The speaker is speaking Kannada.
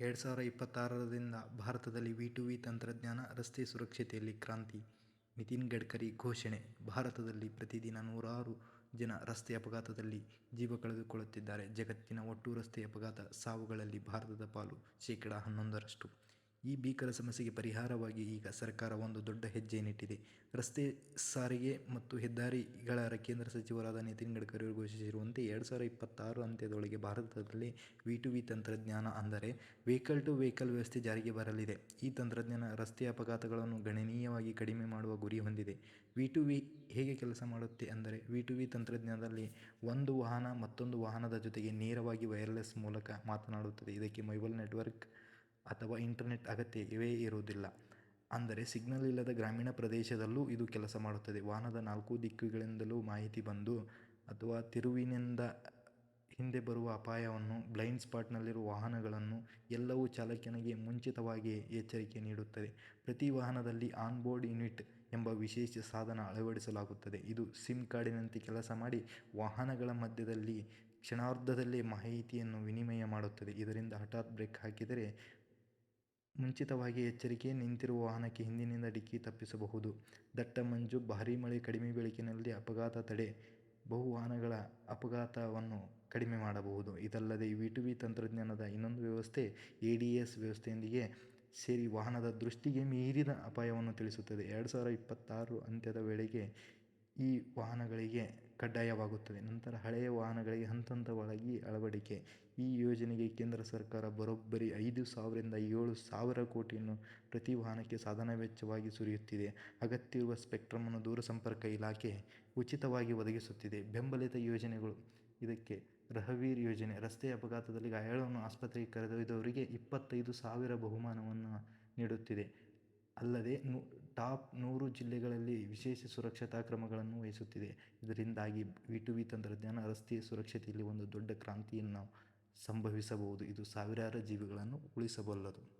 ಎರಡು ಸಾವಿರ ಇಪ್ಪತ್ತಾರರಿಂದ ಭಾರತದಲ್ಲಿ ವಿ ತಂತ್ರಜ್ಞಾನ, ರಸ್ತೆ ಸುರಕ್ಷತೆಯಲ್ಲಿ ಕ್ರಾಂತಿ, ನಿತಿನ್ ಗಡ್ಕರಿ ಘೋಷಣೆ ಭಾರತದಲ್ಲಿ ಪ್ರತಿದಿನ ನೂರಾರು ಜನ ರಸ್ತೆ ಅಪಘಾತದಲ್ಲಿ ಜೀವ ಕಳೆದುಕೊಳ್ಳುತ್ತಿದ್ದಾರೆ. ಜಗತ್ತಿನ ಒಟ್ಟು ರಸ್ತೆ ಅಪಘಾತ ಸಾವುಗಳಲ್ಲಿ ಭಾರತದ ಪಾಲು ಶೇಕಡಾ ಹನ್ನೊಂದರಷ್ಟು. ಈ ಭೀಕರ ಸಮಸ್ಯೆಗೆ ಪರಿಹಾರವಾಗಿ ಈಗ ಸರ್ಕಾರ ಒಂದು ದೊಡ್ಡ ಹೆಜ್ಜೆಯನ್ನಿಟ್ಟಿದೆ. ರಸ್ತೆ ಸಾರಿಗೆ ಮತ್ತು ಹೆದ್ದಾರಿಗಳ ಕೇಂದ್ರ ಸಚಿವರಾದ ನಿತಿನ್ ಗಡ್ಕರಿ ಘೋಷಿಸಿರುವಂತೆ ಎರಡು ಸಾವಿರ ಇಪ್ಪತ್ತಾರು ಅಂತ್ಯದೊಳಗೆ ಭಾರತದಲ್ಲಿ ವಿ ಟು ವಿ ತಂತ್ರಜ್ಞಾನ ಅಂದರೆ ವೆಹಿಕಲ್ ಟು ವೆಹಿಕಲ್ ವ್ಯವಸ್ಥೆ ಜಾರಿಗೆ ಬರಲಿದೆ. ಈ ತಂತ್ರಜ್ಞಾನ ರಸ್ತೆ ಅಪಘಾತಗಳನ್ನು ಗಣನೀಯವಾಗಿ ಕಡಿಮೆ ಮಾಡುವ ಗುರಿ ಹೊಂದಿದೆ. ವಿ ಟು ವಿ ಹೇಗೆ ಕೆಲಸ ಮಾಡುತ್ತೆ ಅಂದರೆ ವಿ ಟು ವಿ ತಂತ್ರಜ್ಞಾನದಲ್ಲಿ ಒಂದು ವಾಹನ ಮತ್ತೊಂದು ವಾಹನದ ಜೊತೆಗೆ ನೇರವಾಗಿ ವೈರ್ಲೆಸ್ ಮೂಲಕ ಮಾತನಾಡುತ್ತದೆ. ಇದಕ್ಕೆ ಮೊಬೈಲ್ ನೆಟ್ವರ್ಕ್ ಅಥವಾ ಇಂಟರ್ನೆಟ್ ಅಗತ್ಯವೇ ಇರುವುದಿಲ್ಲ. ಅಂದರೆ ಸಿಗ್ನಲ್ ಇಲ್ಲದ ಗ್ರಾಮೀಣ ಪ್ರದೇಶದಲ್ಲೂ ಇದು ಕೆಲಸ ಮಾಡುತ್ತದೆ. ವಾಹನದ ನಾಲ್ಕು ದಿಕ್ಕುಗಳಿಂದಲೂ ಮಾಹಿತಿ ಬಂದು ಅಥವಾ ತಿರುವಿನಿಂದ ಹಿಂದೆ ಬರುವ ಅಪಾಯವನ್ನು, ಬ್ಲೈಂಡ್ ಸ್ಪಾಟ್ನಲ್ಲಿರುವ ವಾಹನಗಳನ್ನು ಎಲ್ಲವೂ ಚಾಲಕನಿಗೆ ಮುಂಚಿತವಾಗಿ ಎಚ್ಚರಿಕೆ ನೀಡುತ್ತದೆ. ಪ್ರತಿ ವಾಹನದಲ್ಲಿ ಆನ್ ಬೋರ್ಡ್ ಯೂನಿಟ್ ಎಂಬ ವಿಶೇಷ ಸಾಧನ ಅಳವಡಿಸಲಾಗುತ್ತದೆ. ಇದು ಸಿಮ್ ಕಾರ್ಡಿನಂತೆ ಕೆಲಸ ಮಾಡಿ ವಾಹನಗಳ ಮಧ್ಯದಲ್ಲಿ ಕ್ಷಣಾರ್ಧದಲ್ಲೇ ಮಾಹಿತಿಯನ್ನು ವಿನಿಮಯ ಮಾಡುತ್ತದೆ. ಇದರಿಂದ ಹಠಾತ್ ಬ್ರೇಕ್ ಹಾಕಿದರೆ ಮುಂಚಿತವಾಗಿಯೇ ಎಚ್ಚರಿಕೆ, ನಿಂತಿರುವ ವಾಹನಕ್ಕೆ ಹಿಂದಿನಿಂದ ಡಿಕ್ಕಿ ತಪ್ಪಿಸಬಹುದು. ದಟ್ಟ ಮಂಜು, ಭಾರೀ ಮಳೆ, ಕಡಿಮೆ ಬೆಳಕಿನಲ್ಲಿ ಅಪಘಾತ ತಡೆ, ಬಹು ವಾಹನಗಳ ಅಪಘಾತವನ್ನು ಕಡಿಮೆ ಮಾಡಬಹುದು. ಇದಲ್ಲದೆ ವಿ ಟು ವಿ ತಂತ್ರಜ್ಞಾನದ ಇನ್ನೊಂದು ವ್ಯವಸ್ಥೆ ಎ ಡಿ ಎಸ್ ವ್ಯವಸ್ಥೆಯೊಂದಿಗೆ ಸೇರಿ ವಾಹನದ ದೃಷ್ಟಿಗೆ ಮೀರಿದ ಅಪಾಯವನ್ನು ತಿಳಿಸುತ್ತದೆ. ಎರಡು ಸಾವಿರ ಇಪ್ಪತ್ತಾರು ಅಂತ್ಯದ ವೇಳೆಗೆ ಈ ವಾಹನಗಳಿಗೆ ಕಡ್ಡಾಯವಾಗುತ್ತದೆ. ನಂತರ ಹಳೆಯ ವಾಹನಗಳಿಗೆ ಹಂತ-ಹಂತವಾಗಿ ಅಳವಡಿಕೆ. ಈ ಯೋಜನೆಗೆ ಕೇಂದ್ರ ಸರ್ಕಾರ ಬರೋಬ್ಬರಿ ಐದು ಸಾವಿರದಿಂದ ಏಳು ಸಾವಿರ ಕೋಟಿಯನ್ನು ಪ್ರತಿ ವಾಹನಕ್ಕೆ ಸಾಧನ ವೆಚ್ಚವಾಗಿ ಸುರಿಯುತ್ತಿದೆ. ಅಗತ್ಯವಿರುವ ಸ್ಪೆಕ್ಟ್ರಮನ್ನು ದೂರಸಂಪರ್ಕ ಇಲಾಖೆ ಉಚಿತವಾಗಿ ಒದಗಿಸುತ್ತಿದೆ. ಬೆಂಬಲಿತ ಯೋಜನೆಗಳು ಇದಕ್ಕೆ ರಹವೀರ್ ಯೋಜನೆ. ರಸ್ತೆ ಅಪಘಾತದಲ್ಲಿ ಗಾಯಾಳುವನ್ನು ಆಸ್ಪತ್ರೆಗೆ ಕರೆದೊಯ್ದವರಿಗೆ ಇಪ್ಪತ್ತೈದು ಸಾವಿರ ಬಹುಮಾನವನ್ನು ನೀಡುತ್ತಿದೆ. ಅಲ್ಲದೆ ಟಾಪ್ ನೂರು ಜಿಲ್ಲೆಗಳಲ್ಲಿ ವಿಶೇಷ ಸುರಕ್ಷತಾ ಕ್ರಮಗಳನ್ನು ವಹಿಸುತ್ತಿದೆ. ಇದರಿಂದಾಗಿ ವಿ ಟು ವಿ ತಂತ್ರಜ್ಞಾನ ರಸ್ತೆಯ ಸುರಕ್ಷತೆಯಲ್ಲಿ ಒಂದು ದೊಡ್ಡ ಕ್ರಾಂತಿಯನ್ನು ಸಂಭವಿಸಬಹುದು. ಇದು ಸಾವಿರಾರು ಜೀವಗಳನ್ನು ಉಳಿಸಬಲ್ಲದು.